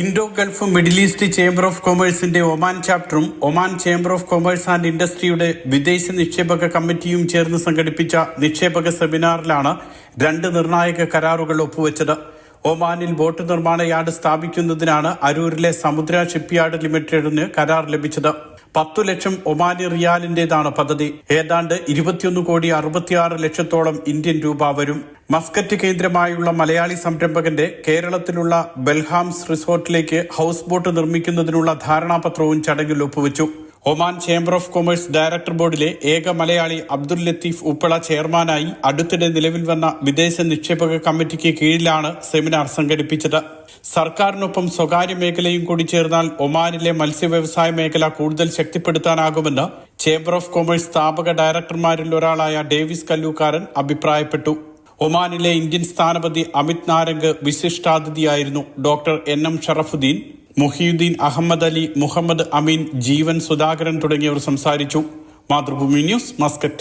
Indo Gulf Middle East chamber of കൊമേഴ്സിന്റെ Oman ചാപ്റ്ററും Oman chamber of commerce and ഇൻഡസ്ട്രിയുടെ വിദേശ നിക്ഷേപക കമ്മിറ്റിയും ചേർന്ന് സംഘടിപ്പിച്ച നിക്ഷേപക സെമിനാറിലാണ് രണ്ട് നിർണായക കരാറുകൾ ഒപ്പുവെച്ചത്. ഒമാനിൽ ബോട്ട് നിർമ്മാണ യാർഡ് സ്ഥാപിക്കുന്നതിനാണ് അരൂരിലെ സമുദ്ര ഷിപ്പ്യാർഡ് ലിമിറ്റഡിന് കരാർ ലഭിച്ചത്. പത്തു ലക്ഷം ഒമാനി റിയാലിന്റേതാണ് പദ്ധതി. ഏതാണ്ട് ഇരുപത്തിയൊന്ന് കോടി അറുപത്തിയാറ് ലക്ഷത്തോളം ഇന്ത്യൻ രൂപ വരും. മസ്കറ്റ് കേന്ദ്രമായുള്ള മലയാളി സംരംഭകന്റെ കേരളത്തിലുള്ള ബെൽഹാംസ് റിസോർട്ടിലേക്ക് ഹൌസ് ബോട്ട് നിർമ്മിക്കുന്നതിനുള്ള ധാരണാപത്രവും ചടങ്ങിൽ ഒപ്പുവച്ചു. Oman chamber of commerce director ബോർഡിലെ ഏക മലയാളി അബ്ദുൽ ലത്തീഫ് ഉപ്പള ചെയർമാനായി അടുത്തിടെ നിലവിൽ വന്ന വിദേശ നിക്ഷേപക കമ്മിറ്റിക്ക് കീഴിലാണ് സെമിനാർ സംഘടിപ്പിച്ചത്. സർക്കാരിനൊപ്പം സ്വകാര്യ മേഖലയും കൂടി ചേർന്നാൽ ഒമാനിലെ മത്സ്യവ്യവസായ മേഖല കൂടുതൽ ശക്തിപ്പെടുത്താനാകുമെന്ന് ചേംബർ ഓഫ് കൊമേഴ്സ് സ്ഥാപക ഡയറക്ടർമാരിൽ ഒരാളായ ഡേവിസ് കല്ലൂക്കാരൻ അഭിപ്രായപ്പെട്ടു. ഒമാനിലെ ഇന്ത്യൻ സ്ഥാനപതി Amit Narang വിശിഷ്ടാതിഥിയായിരുന്നു doctor N M Sharafuddin Muhiyuddin Ahmed Ali Muhammad Ameen Jeevan Sudhakaran തുടങ്ങിയവർ സംസാരിച്ചു. Mathrubhumi news Muscat.